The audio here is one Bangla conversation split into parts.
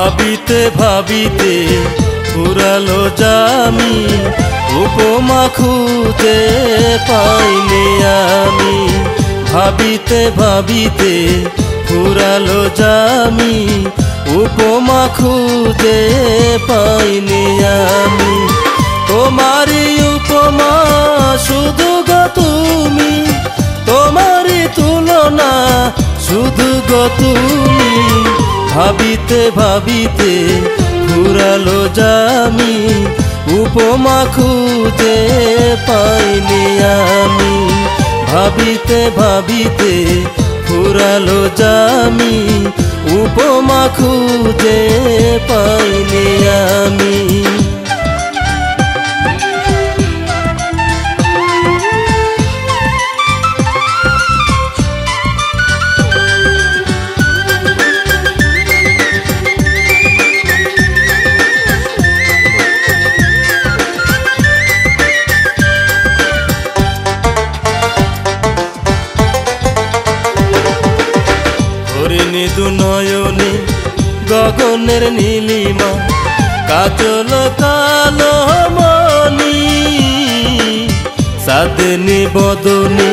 ভাবিতে ভাবিতে ফুরালো জামি, উপমা খুঁজে পাইনি আমি। ভাবিতে ভাবিতে ফুরালো জামি, উপমা খুঁজে পাইনি আমি। তোমারই উপমা শুধু গো তুমি, তোমারই তুলনা শুধু গো তুমি। ভাবিতে ভাবিতে ঘুরালো যামি, উপমা খুঁজে পাইনি আমি। ভাবিতে ভাবিতে ঘুরালো যামি, উপমা খুঁজে পাইনি আমি। হরিণী দু নয়নে গগনের নীলিমা, কাজল কালো মনি সাদনি বদনি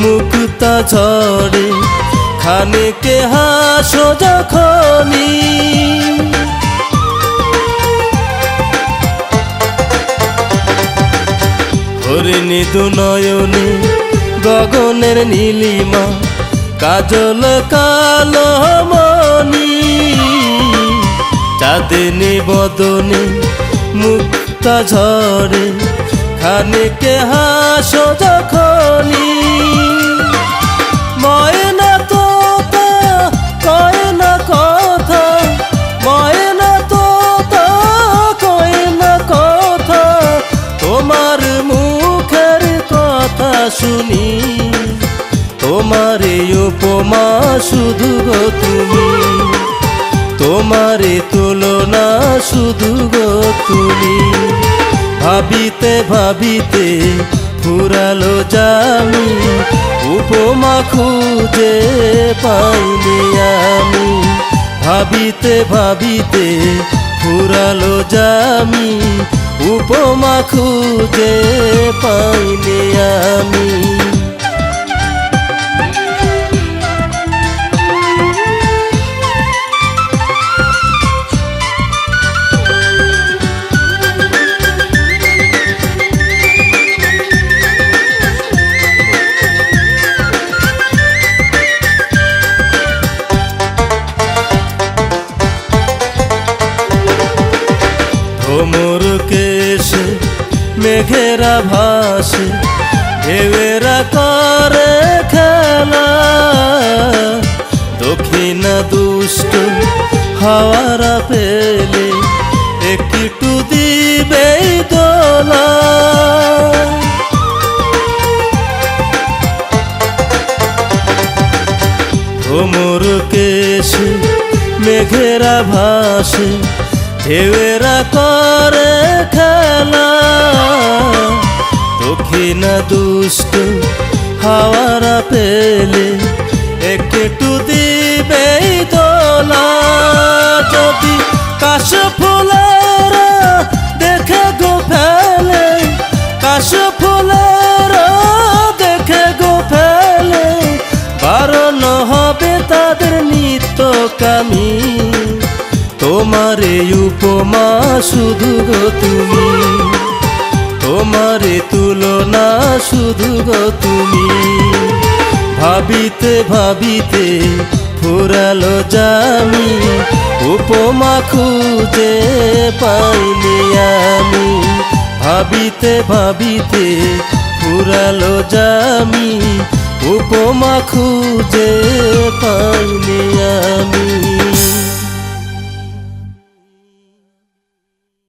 মুক্তা ঝরে খানিকে হাসো যখনি হরিণী দু নয়নে গগনের নীলিমা কাজল কালো মনি চাঁদনি বদনে মুক্তা ঝরে, খানিকে হাসো যখনি ময়না তোতা কথা, ময়না তোতা কথা, তোমার মুখের কথা শুনি। তোমার উপমা শুধু গো তুমি। তোমারে তুলনা শুধু গো তুমি। ভাবিতে ভাবিতে ফুরালো জামি উপমা খুঁজে পাইনি আমি। ভাবিতে ভাবিতে ফুরালো জামি উপমা খুঁজে পাইনি আমি। ভোমর কেশে, মেঘেরা ভাসে ঢেউয়েরা করে খেলা। দক্ষিণ দুষ্ট হাওয়ারা পেলে একটু দিবে দোলা। ভোমর কেশে, মেঘেরা ভাসে ঢেউয়েরা করে খেলা। দক্ষিণ দুষ্ট হাওয়ারা পেলে একটু দিবে দোলা। যদি কাশ ফুলেরা দেখে গো ফেলে, কাশ ফুলেরা দেখে গো ফেলে, বারণ হবে তাদের নিত্য কামি তোমার উপমা শুধু গো তুমি। তোমারে তুলনা শুধু গো তুমি। ভাবিতে ভাবিতে ফুরালো জামি, উপমা খুঁজে পাইনি আমি। ভাবিতে ভাবিতে ফুরালো জামি, উপমা খুঁজে পাইনি আমি।